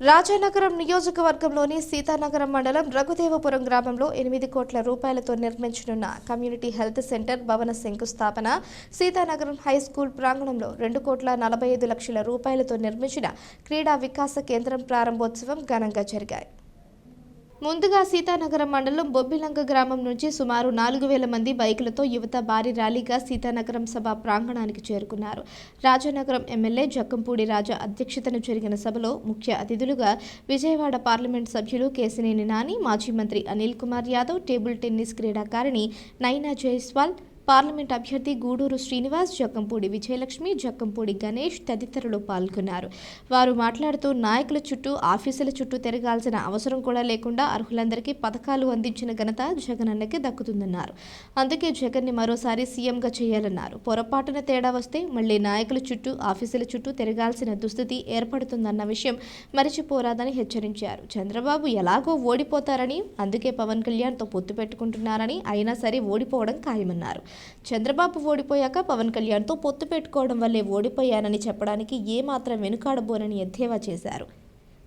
రాజానగరం నియోజకవర్గంలోని సీతానగరం మండలం రఘుదేవపురం గ్రామంలో ఎనిమిది కోట్ల రూపాయలతో నిర్మించనున్న కమ్యూనిటీ హెల్త్ సెంటర్ భవన శంకుస్థాపన సీతానగరం హై స్కూల్ ప్రాంగణంలో రెండు కోట్ల నలభై ఐదు లక్షల రూపాయలతో నిర్మించిన క్రీడా వికాస కేంద్రం ప్రారంభోత్సవం ఘనంగా జరిగాయి. ముందుగా సీతానగరం మండలం బొబ్బిలంక గ్రామం నుంచి సుమారు నాలుగు వేల మంది బైకులతో యువత భారీ ర్యాలీగా సీతానగరం సభ ప్రాంగణానికి చేరుకున్నారు. రాజానగరం ఎమ్మెల్యే జక్కంపూడి రాజా అధ్యక్షతన జరిగిన సభలో ముఖ్య అతిథులుగా విజయవాడ పార్లమెంట్ సభ్యులు కేసినేని నాని మాజీ మంత్రి అనిల్ కుమార్ యాదవ్ టేబుల్ టెన్నిస్ క్రీడాకారిణి నైనా జైస్వాల్ పార్లమెంట్ అభ్యర్థి గూడూరు శ్రీనివాస్ జక్కంపూడి విజయలక్ష్మి జక్కంపూడి గణేష్ తదితరులు పాల్గొన్నారు. వారు మాట్లాడుతూ నాయకుల చుట్టూ ఆఫీసుల చుట్టూ తిరగాల్సిన అవసరం కూడా లేకుండా అర్హులందరికీ పథకాలు అందించిన ఘనత జగనన్నకే దక్కుతుందన్నారు. అందుకే జగన్ని మరోసారి సీఎంగా చేయాలన్నారు. పొరపాటున తేడా వస్తే మళ్ళీ నాయకుల చుట్టూ ఆఫీసుల చుట్టూ తిరగాల్సిన దుస్థితి ఏర్పడుతుందన్న విషయం మరిచిపోరాదని హెచ్చరించారు. చంద్రబాబు ఎలాగో ఓడిపోతారని అందుకే పవన్ కళ్యాణ్తో పొత్తు పెట్టుకుంటున్నారని అయినా సరే ఓడిపోవడం ఖాయమన్నారు. చంద్రబాబు ఓడిపోయాక పవన్ కళ్యాణ్తో పొత్తు పెట్టుకోవడం వల్లే ఓడిపోయానని చెప్పడానికి ఏమాత్రం వెనుకాడబోనని ఎద్దేవా చేశారు.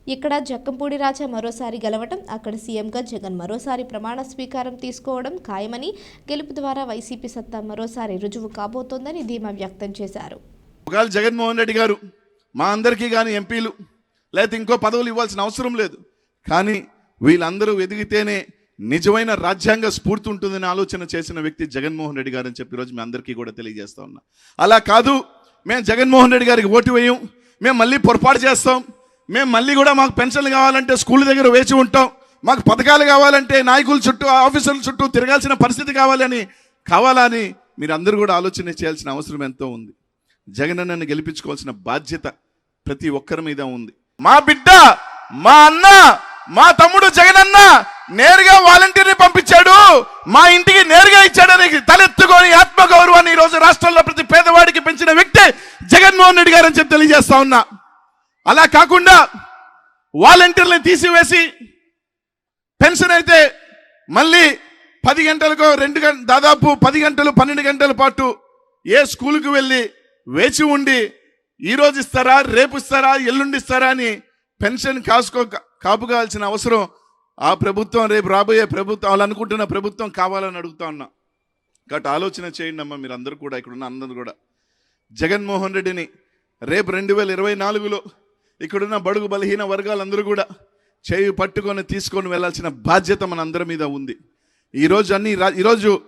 ఇక్కడ జక్కంపూడి రాజా మరోసారి గెలవటం అక్కడ సీఎంగా జగన్ మరోసారి ప్రమాణ స్వీకారం తీసుకోవడం ఖాయమని గెలుపు ద్వారా వైసీపీ సత్తా మరోసారి రుజువు కాబోతోందని ధీమా వ్యక్తం చేశారు. జగన్మోహన్ రెడ్డి గారు మా అందరికీ కానీ ఎంపీలు లేకపోతే ఇంకో పదవులు ఇవ్వాల్సిన అవసరం లేదు. కానీ వీళ్ళందరూ ఎదిగితేనే నిజమైన రాజ్యాంగ స్ఫూర్తి ఉంటుందని ఆలోచన చేసిన వ్యక్తి జగన్మోహన్ రెడ్డి గారు అని చెప్పి ఈరోజు మీ అందరికీ కూడా తెలియజేస్తా ఉన్నా. అలా కాదు మేము జగన్మోహన్ రెడ్డి గారికి ఓటు వేయం మేము మళ్ళీ పొరపాటు చేస్తాం మేము మళ్ళీ కూడా మాకు పెన్షన్లు కావాలంటే స్కూల్ దగ్గర వేచి ఉంటాం మాకు పథకాలు కావాలంటే నాయకుల చుట్టూ ఆఫీసర్ల చుట్టూ తిరగాల్సిన పరిస్థితి కావాలని కావాలని మీరు అందరూ కూడా ఆలోచన చేయాల్సిన అవసరం ఎంతో ఉంది. జగన్ అన్నను గెలిపించుకోవాల్సిన బాధ్యత ప్రతి ఒక్కరి మీద ఉంది. మా బిడ్డ మా అన్న మా తమ్ముడు జగనన్న నేరుగా వాలంటీర్ని పంపించాడు. మా ఇంటికి నేరుగా ఇచ్చాడని తలెత్తుకొని ఆత్మగౌరవాన్ని ఈ రోజు రాష్ట్రంలో ప్రతి పేదవాడికి పెంచిన వ్యక్తి జగన్మోహన్ రెడ్డి గారు అని చెప్పి తెలియజేస్తా ఉన్నా. అలా కాకుండా వాలంటీర్ని తీసివేసి పెన్షన్ అయితే మళ్ళీ పది గంటలకు రెండు గంట దాదాపు పది గంటలు పన్నెండు గంటల పాటు ఏ స్కూల్కి వెళ్ళి వేచి ఉండి ఈ రోజు ఇస్తారా రేపు ఇస్తారా ఎల్లుండి ఇస్తారా అని పెన్షన్ కాసుకో కాపుగాల్సిన అవసరం ఆ ప్రభుత్వం రేపు రాబోయే ప్రభుత్వం వాళ్ళు అనుకుంటున్న ప్రభుత్వం కావాలని అడుగుతా ఉన్నా. కాబట్టి ఆలోచన చేయండి అమ్మా మీరు అందరూ కూడా ఇక్కడ ఉన్న అందరూ కూడా. జగన్మోహన్ రెడ్డిని రేపు రెండు వేల ఇరవై నాలుగులో ఇక్కడున్న బడుగు బలహీన వర్గాలందరూ కూడా చేయి పట్టుకొని తీసుకొని వెళ్ళాల్సిన బాధ్యత మన అందరి మీద ఉంది. ఈరోజు అన్ని ఈరోజు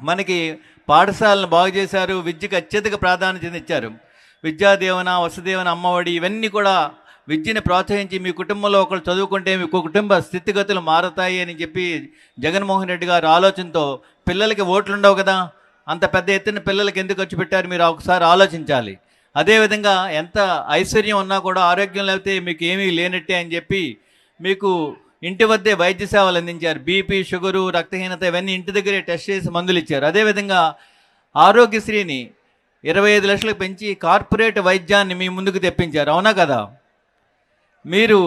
మనకి పాఠశాలను బాగు చేశారు విద్యకు అత్యధిక ప్రాధాన్యత ఇచ్చారు. విద్యాదేవన వసుదేవన అమ్మఒడి ఇవన్నీ కూడా విద్యను ప్రోత్సహించి మీ కుటుంబంలో ఒకరు చదువుకుంటే మీ కుటుంబ స్థితిగతులు మారతాయి అని చెప్పి జగన్మోహన్ రెడ్డి గారు ఆలోచనతో పిల్లలకి ఓట్లు ఉండవు కదా? అంత పెద్ద ఎత్తున పిల్లలకి ఎందుకు ఖర్చు పెట్టారు? మీరు ఒకసారి ఆలోచించాలి. అదేవిధంగా ఎంత ఐశ్వర్యం ఉన్నా కూడా ఆరోగ్యం లేకపోతే మీకు ఏమీ లేనట్టే అని చెప్పి మీకు ఇంటి వద్దే వైద్య సేవలు అందించారు. బీపీ షుగరు రక్తహీనత ఇవన్నీ ఇంటి దగ్గరే టెస్ట్ చేసి మందులు ఇచ్చారు. అదేవిధంగా ఆరోగ్యశ్రీని ఇరవై ఐదు లక్షలకు పెంచి కార్పొరేట్ వైద్యాన్ని మీ ముందుకు తెప్పించారు. అవునా కదా? మీరు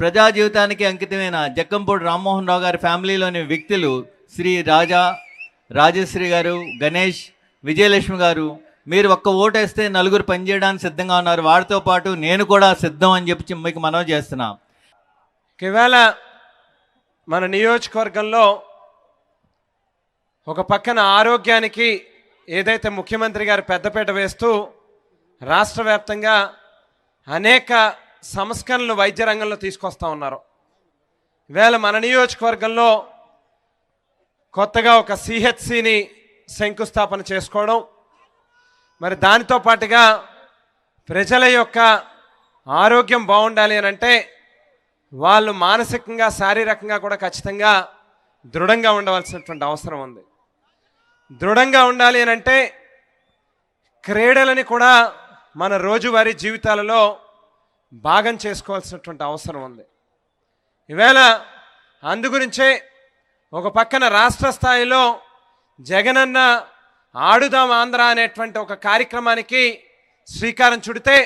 ప్రజా జీవితానికి అంకితమైన జక్కంపూడి రామ్మోహన్ రావు గారి ఫ్యామిలీలోని వ్యక్తులు శ్రీ రాజా రాజశ్రీ గారు గణేష్ విజయలక్ష్మి గారు మీరు ఒక్క ఓటేస్తే నలుగురు పనిచేయడానికి సిద్ధంగా ఉన్నారు. వారితో పాటు నేను కూడా సిద్ధం అని చెప్పి మీకు మనవి చేస్తున్నా. కేవల మన నియోజకవర్గంలో ఒక పక్కన ఆరోగ్యానికి ఏదైతే ముఖ్యమంత్రి గారు పెద్దపీట వేస్తూ రాష్ట్ర వ్యాప్తంగా అనేక సంస్కరణలు వైద్య రంగంలో తీసుకొస్తా ఉన్నారు. వేళ మన నియోజకవర్గంలో కొత్తగా ఒక సిహెచ్సిని శంకుస్థాపన చేసుకోవడం మరి దానితో పాటుగా ప్రజల యొక్క ఆరోగ్యం బాగుండాలి అని అంటే వాళ్ళు మానసికంగా శారీరకంగా కూడా ఖచ్చితంగా దృఢంగా ఉండవలసినటువంటి అవసరం ఉంది. దృఢంగా ఉండాలి అని అంటే క్రీడలని కూడా మన రోజువారీ జీవితాలలో భాగం చేసుకోవాల్సినటువంటి అవసరం ఉంది. ఈవేళ అందుగురించే ఒక పక్కన రాష్ట్ర స్థాయిలో జగనన్న ఆడుదాం ఆంధ్ర అనేటువంటి ఒక కార్యక్రమానికి శ్రీకారం చుడితే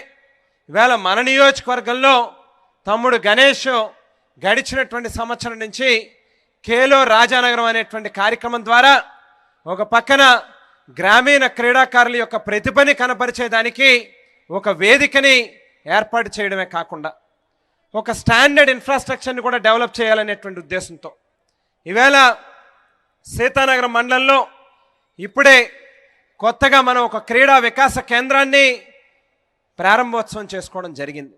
ఈవేళ మన నియోజకవర్గంలో తమ్ముడు గణేష్ గడిచినటువంటి సంవత్సరం నుంచి కేలో రాజానగరం అనేటువంటి కార్యక్రమం ద్వారా ఒక పక్కన గ్రామీణ క్రీడాకారుల యొక్క ప్రతిభని కనపరిచేదానికి ఒక వేదికని ఏర్పాటు చేయడమే కాకుండా ఒక స్టాండర్డ్ ఇన్ఫ్రాస్ట్రక్చర్ని కూడా డెవలప్ చేయాలనేటువంటి ఉద్దేశంతో. ఈవేళ సీతానగరం మండలంలో ఇప్పుడే కొత్తగా మనం ఒక క్రీడా వికాస కేంద్రాన్ని ప్రారంభోత్సవం చేసుకోవడం జరిగింది.